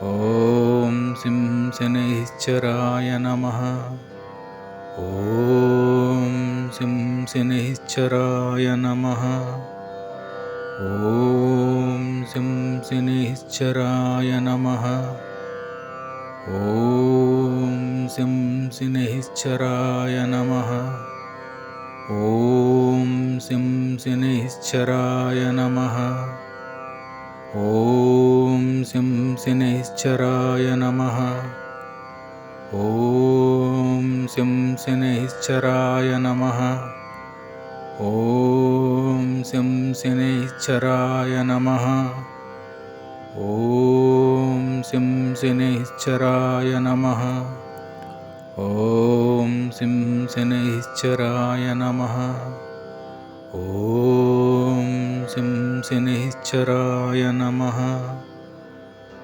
ॐ सिं शनैश्चराय नमः। ॐ सिं शनैश्चराय नमः। ॐ सिं शनैश्चराय नमः। ॐ सिं शनैश्चराय नमः। ॐ सिं शनैश्चराय नमः नमः। ॐ सिं शनैश्चराय नमः। ॐ सिं शनैश्चराय नमः। ॐ सिं शनैश्चराय नमः। सिं शनैश्चराय नमः। ॐ सिं शनैश्चराय नमः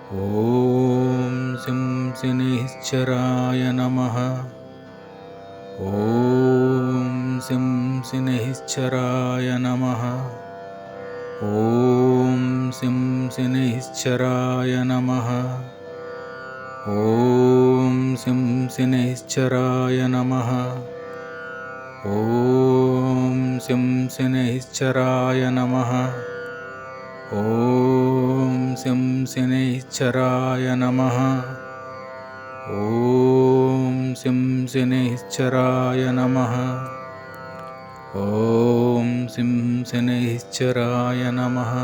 ॐ सिं शनैश्चराय नमः। ॐ सिं शनैश्चराय नमः। ॐ सिं शनैश्चराय नमः। ॐ सिं शनैश्चराय नमः। ॐ सिं शनैश्चराय नमः ॐ सिं शनैश्चराय नमः। ॐ सिं शनैश्चराय नमः। ॐ सिं शनैश्चराय नमः।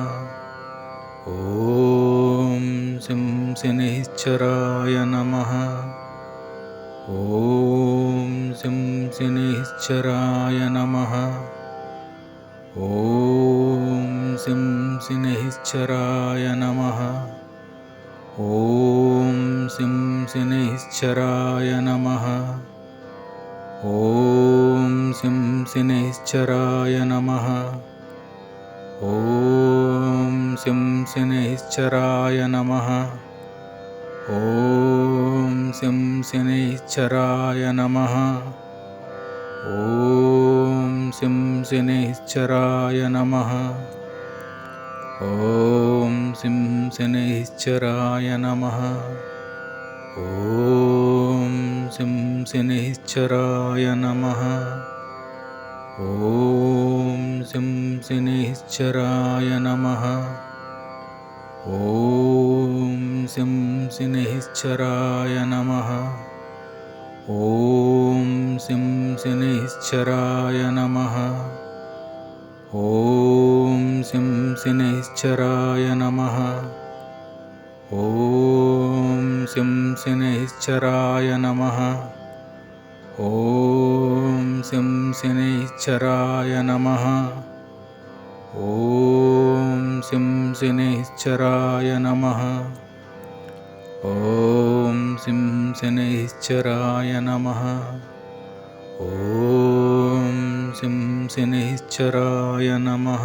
ॐ सिं शनैश्चराय नमः। ॐ सिं शनैश्चराय नमः। ॐ सिनिहिश्चराय नमः। ॐ सिंसिनिश्चराय नमः। ॐ सिंसिनिश्चराय नमः। ॐ सिंसिनिश्चराय नमः। ॐ सिंसिनिश्चराय नमः। ॐ सिं सिनिश्चराय नमः। ॐ सिं शनैश्चराय नमः। ॐ सिं शनैश्चराय नमः। ॐ सिं शनैश्चराय नमः। ॐ सिं शनैश्चराय नमः। ॐ सिं शनैश्चराय नमः। ॐ सिं शनैश्चराय नमः। ॐ सिं शनैश्चराय नमः। ॐ सिं शनैश्चराय नमः। ॐ सिं शनैश्चराय नमः। ॐ सिं शनैश्चराय नमः। ॐ सिं शनैश्चराय नमः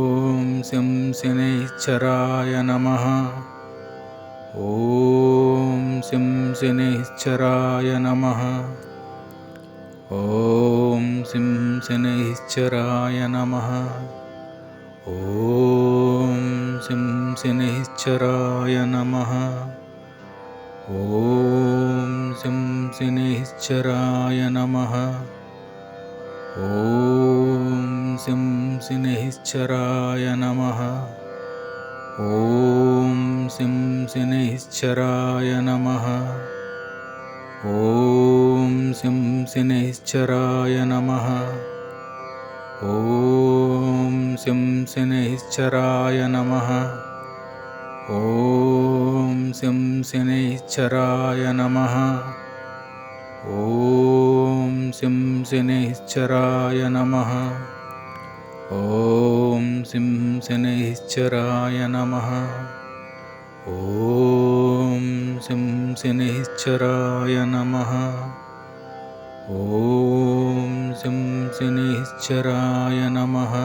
सिं शनैश्चराय नमः। ॐ सिं शनैश्चराय नमः। ॐ सिं शनैश्चराय नमः। ॐ सिं शनैश्चराय नमः। ॐ सिं शनैश्चराय नमः। ॐ सिं शनैश्चराय नमः। ॐ सिं शनैश्चराय नमः। ॐ सिं शनैश्चराय नमः। ॐ सिं शनैश्चराय नमः। ॐ सिं शनैश्चराय नमः। ॐ सिं शनैश्चराय नमः ॐ सिं शनिश्चराय नमः। ॐ सिं सनिश्चराय नमः। ॐ सिं सिनिश्चराय नमः।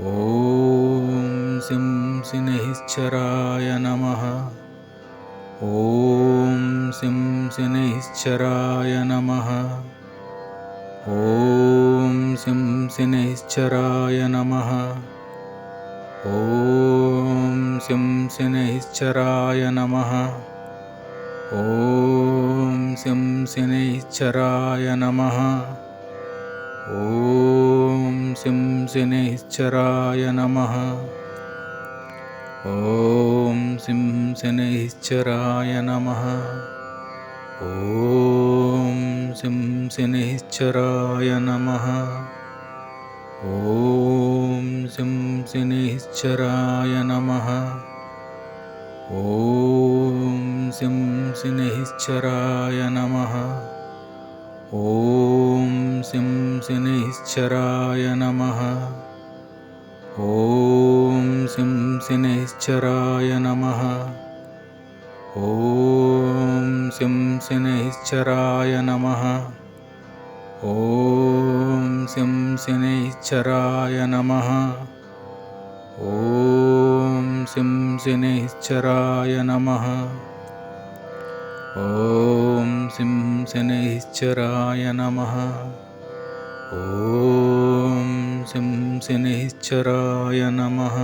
ॐ सिं सहिश्चराय नमः। ॐ सिं शराय नमः। ॐ शिं शनिश्चराय नमः। ॐ सिं शराय नमः। ॐ शं शराय नमः। ॐ शं शनिश्चराय नमः। ॐ शिं शराय नमः। ं नमः। ॐ सिं सिनिहिश्चराय नमः। ॐ सिं सिनिश्चराय नमः। ॐ सिं सिनिश्चराय नमः। ॐ सिं सिनिश्चराय नमः। ॐ सिं सिनिश्चराय नमः। ॐ शिं सिनिश्चराय नमः। ॐ सिं सनिश्चराय नमः। ॐ सिं शराय नमः। ॐ सिं शराय नमः।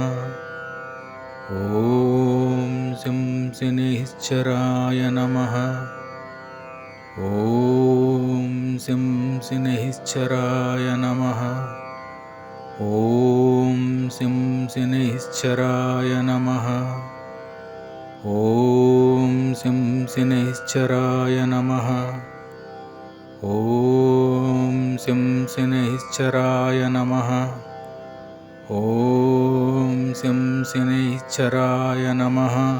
ॐ सिं सश्चराय नमः। ॐ ं सिं सिनिश्चराय नमः। ॐ सिं सिनिश्चराय नमः। ॐ सिं सिनिश्चराय नमः। ॐ सिं सिनिश्चराय नमः। ॐ सिं सिनिश्चराय नमः।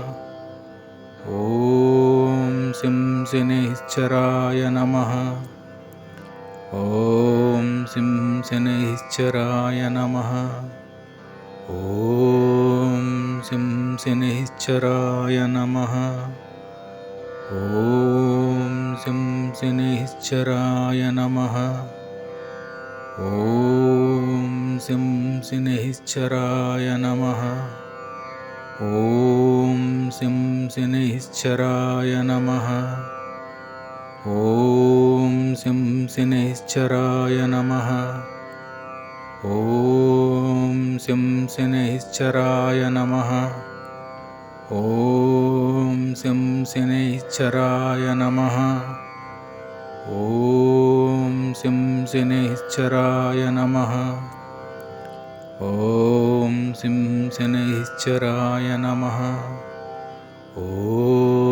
ॐ सिं सिनिश्चराय नमः। ॐ सिं शनिश्चराय नमः। ॐ सिं शनिश्चराय नमः। ॐ सिं शनिश्चराय नमः। ॐ सिं शनिश्चराय नमः। ॐ सिं शनिश्चराय नमः। ॐ शिं शहिराय नमः। ॐ शं शनिश्चराय नमः। ॐ शं शनिश्चराय नमः। ॐ शं शराय नमः। ॐ शं शराय नमः। ॐ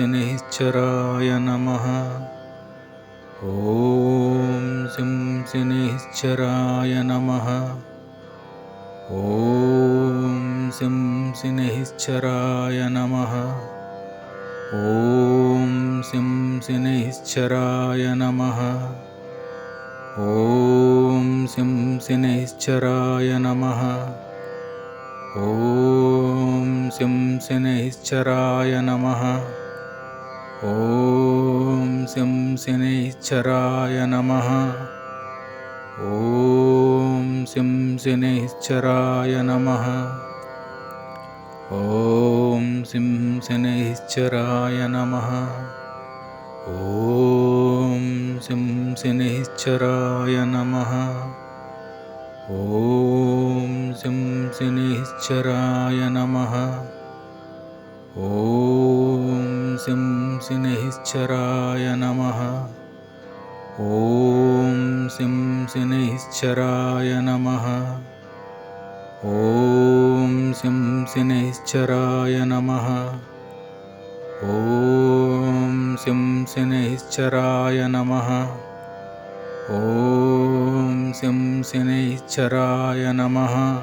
निश्चराय नमः। ॐ सिं सिनिश्चराय नमः। ॐ सिं सिनिहिश्चराय नमः। ॐ सिं सिनिश्चराय नमः। ॐ सिं सिनिहिश्चराय नमः। ॐ सिं सहिश्चराय नमः। ॐ शं शनैश्चराय नमः। ॐ शं शनैश्चराय नमः। ॐ शं शनैश्चराय नमः। ॐ शं शनैश्चराय नमः। ॐ शं शनैश्चराय नमः। ॐ ं सिं सिनिहिश्चराय नमः। ॐ शिं सिनिश्चराय नमः। ॐ सिं सिनिहिश्चराय नमः। ॐ सिं सिनिहिश्चराय नमः। ॐ सिं सिनिश्चराय नमः।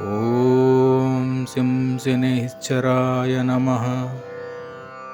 ॐ सिं सिनिश्चराय नमः।